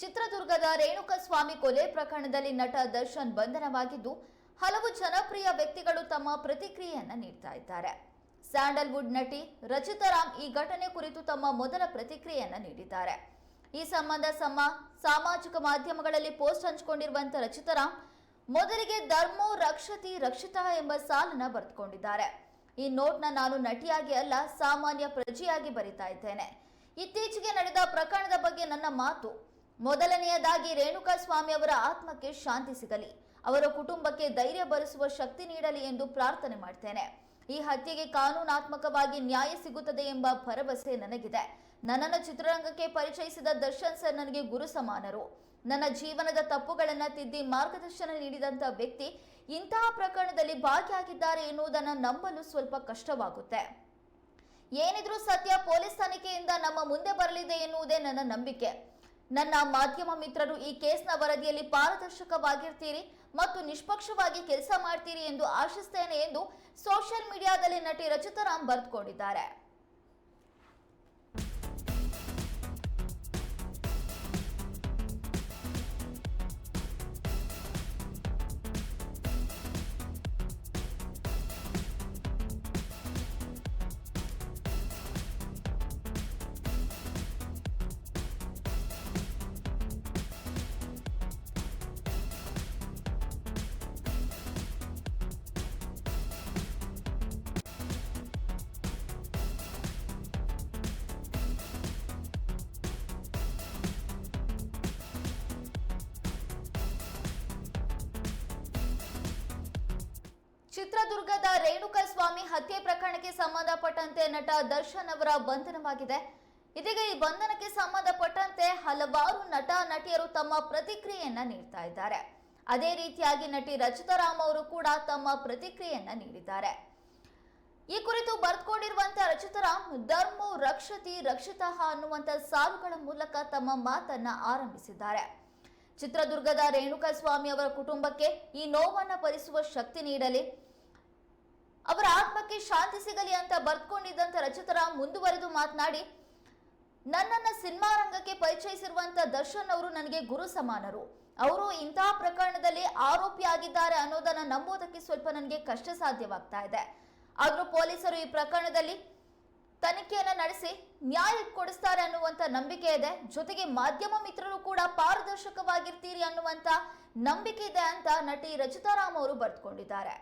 ಚಿತ್ರದುರ್ಗದ ರೇಣುಕಸ್ವಾಮಿ ಕೊಲೆ ಪ್ರಕರಣದಲ್ಲಿ ನಟ ದರ್ಶನ್ ಬಂಧನವಾಗಿದ್ದು, ಹಲವು ಜನಪ್ರಿಯ ವ್ಯಕ್ತಿಗಳು ತಮ್ಮ ಪ್ರತಿಕ್ರಿಯೆಯನ್ನ ನೀಡ್ತಾ ಇದ್ದಾರೆ. ಸ್ಯಾಂಡಲ್ವುಡ್ ನಟಿ ರಚಿತಾ ರಾಮ್ ಈ ಘಟನೆ ಕುರಿತು ತಮ್ಮ ಮೊದಲ ಪ್ರತಿಕ್ರಿಯೆಯನ್ನ ನೀಡಿದ್ದಾರೆ. ಈ ಸಂಬಂಧ ಸಮ, ಸಾಮಾಜಿಕ ಮಾಧ್ಯಮಗಳಲ್ಲಿ ಪೋಸ್ಟ್ ಹಂಚಿಕೊಂಡಿರುವಂತ ರಚಿತಾ ರಾಮ್, ಮೊದಲಿಗೆ ಧರ್ಮೋ ರಕ್ಷತಿ ರಕ್ಷಿತಾ ಎಂಬ ಸಾಲನ್ನ ಬರೆದುಕೊಂಡಿದ್ದಾರೆ. ಈ ನೋಟ್ನ ನಾನು ನಟಿಯಾಗಿ ಅಲ್ಲ, ಸಾಮಾನ್ಯ ಪ್ರಜೆಯಾಗಿ ಬರಿತಾ ಇದ್ದೇನೆ. ಇತ್ತೀಚೆಗೆ ನಡೆದ ಪ್ರಕರಣದ ಬಗ್ಗೆ ನನ್ನ ಮಾತು ಮೊದಲನೆಯದಾಗಿ ರೇಣುಕಾ ಸ್ವಾಮಿ ಅವರ ಆತ್ಮಕ್ಕೆ ಶಾಂತಿ ಸಿಗಲಿ. ಅವರ ಕುಟುಂಬಕ್ಕೆ ಧೈರ್ಯ ಬರೆಸುವ ಶಕ್ತಿ ನೀಡಲಿ ಎಂದು ಪ್ರಾರ್ಥನೆ ಮಾಡ್ತೇನೆ. ಈ ಹತ್ಯೆಗೆ ಕಾನೂನಾತ್ಮಕವಾಗಿ ನ್ಯಾಯ ಸಿಗುತ್ತದೆ ಎಂಬ ಭರವಸೆ ನನಗಿದೆ. ನನ್ನನ್ನು ಚಿತ್ರರಂಗಕ್ಕೆ ಪರಿಚಯಿಸಿದ ದರ್ಶನ್ ಸರ್ ನನಗೆ ಗುರು ಸಮಾನರು. ನನ್ನ ಜೀವನದ ತಪ್ಪುಗಳನ್ನು ತಿದ್ದಿ ಮಾರ್ಗದರ್ಶನ ನೀಡಿದಂತ ವ್ಯಕ್ತಿ ಇಂತಹ ಪ್ರಕರಣದಲ್ಲಿ ಭಾಗಿಯಾಗಿದ್ದಾರೆ ಎನ್ನುವುದನ್ನು ನಂಬಲು ಸ್ವಲ್ಪ ಕಷ್ಟವಾಗುತ್ತೆ. ಏನಿದ್ರೂ ಸತ್ಯ ಪೊಲೀಸ್ ತನಿಖೆಯಿಂದ ನಮ್ಮ ಮುಂದೆ ಬರಲಿದೆ ಎನ್ನುವುದೇ ನನ್ನ ನಂಬಿಕೆ. ನನ್ನ ಮಾಧ್ಯಮ ಮಿತ್ರರು ಈ ಕೇಸ್ನ ವರದಿಯಲ್ಲಿ ಪಾರದರ್ಶಕವಾಗಿರ್ತೀರಿ ಮತ್ತು ನಿಷ್ಪಕ್ಷವಾಗಿ ಕೆಲಸ ಮಾಡ್ತೀರಿ ಎಂದು ಆಶಿಸ್ತೇನೆ ಎಂದು ಸೋಷಿಯಲ್ ಮೀಡಿಯಾದಲ್ಲಿ ನಟಿ ರಚಿತಾರಾಮ್ ಬರೆದುಕೊಂಡಿದ್ದಾರೆ. ಚಿತ್ರದುರ್ಗದ ರೇಣುಕಾ ಸ್ವಾಮಿ ಹತ್ಯೆ ಪ್ರಕರಣಕ್ಕೆ ಸಂಬಂಧಪಟ್ಟಂತೆ ನಟ ದರ್ಶನ್ ಅವರ ಬಂಧನವಾಗಿದೆ. ಇದೀಗ ಈ ಬಂಧನಕ್ಕೆ ಸಂಬಂಧಪಟ್ಟಂತೆ ಹಲವಾರು ನಟ, ನಟಿಯರು ತಮ್ಮ ಪ್ರತಿಕ್ರಿಯೆಯನ್ನ ನೀಡ್ತಾ ಇದ್ದಾರೆ. ಅದೇ ರೀತಿಯಾಗಿ ನಟಿ ರಚಿತಾ ರಾಮ್ ಅವರು ಕೂಡ ತಮ್ಮ ಪ್ರತಿಕ್ರಿಯೆಯನ್ನ ನೀಡಿದ್ದಾರೆ. ಈ ಕುರಿತು ಬರೆದುಕೊಂಡಿರುವಂತ ರಚಿತಾರಾಮ್ ಧರ್ಮೋ ರಕ್ಷತಿ ರಕ್ಷಿತಃ ಅನ್ನುವಂತ ಸಾಲುಗಳ ಮೂಲಕ ತಮ್ಮ ಮಾತನ್ನ ಆರಂಭಿಸಿದ್ದಾರೆ. ಚಿತ್ರದುರ್ಗದ ರೇಣುಕಾ ಸ್ವಾಮಿ ಅವರ ಕುಟುಂಬಕ್ಕೆ ಈ ನೋವನ್ನು ಭರಿಸುವ ಶಕ್ತಿ ನೀಡಲಿ. ಅವರ ಆತ್ಮಕ್ಕೆ ಶಾಂತಿ ಸಿಗಲಿ ಅಂತ ಬರ್ದ್ಕೊಂಡಿದ್ದಂತ ರಚಿತರಾಮ್ ಮುಂದುವರೆದು ಮಾತನಾಡಿ, ನನ್ನನ್ನ ಸಿನಿಮಾ ರಂಗಕ್ಕೆ ಪರಿಚಯಿಸಿರುವಂತ ದರ್ಶನ್ ಅವರು ನನಗೆ ಗುರು ಸಮಾನರು. ಅವರು ಇಂತಹ ಪ್ರಕರಣದಲ್ಲಿ ಆರೋಪಿಯಾಗಿದ್ದಾರೆ ಅನ್ನೋದನ್ನ ನಂಬೋದಕ್ಕೆ ಸ್ವಲ್ಪ ನನಗೆ ಕಷ್ಟ ಸಾಧ್ಯವಾಗ್ತಾ ಇದೆ. ಆದರೂ ಪೊಲೀಸರು ಈ ಪ್ರಕರಣದಲ್ಲಿ ತನಿಖೆಯನ್ನ ನಡೆಸಿ ನ್ಯಾಯ ಕೊಡಿಸ್ತಾರೆ ಅನ್ನುವಂತ ನಂಬಿಕೆ ಇದೆ. ಜೊತೆಗೆ ಮಾಧ್ಯಮ ಮಿತ್ರರು ಕೂಡ ಪಾರದರ್ಶಕವಾಗಿರ್ತೀರಿ ಅನ್ನುವಂತ ನಂಬಿಕೆ ಇದೆ ಅಂತ ನಟಿ ರಚಿತಾರಾಮ್ ಅವರು ಬರೆದುಕೊಂಡಿದ್ದಾರೆ.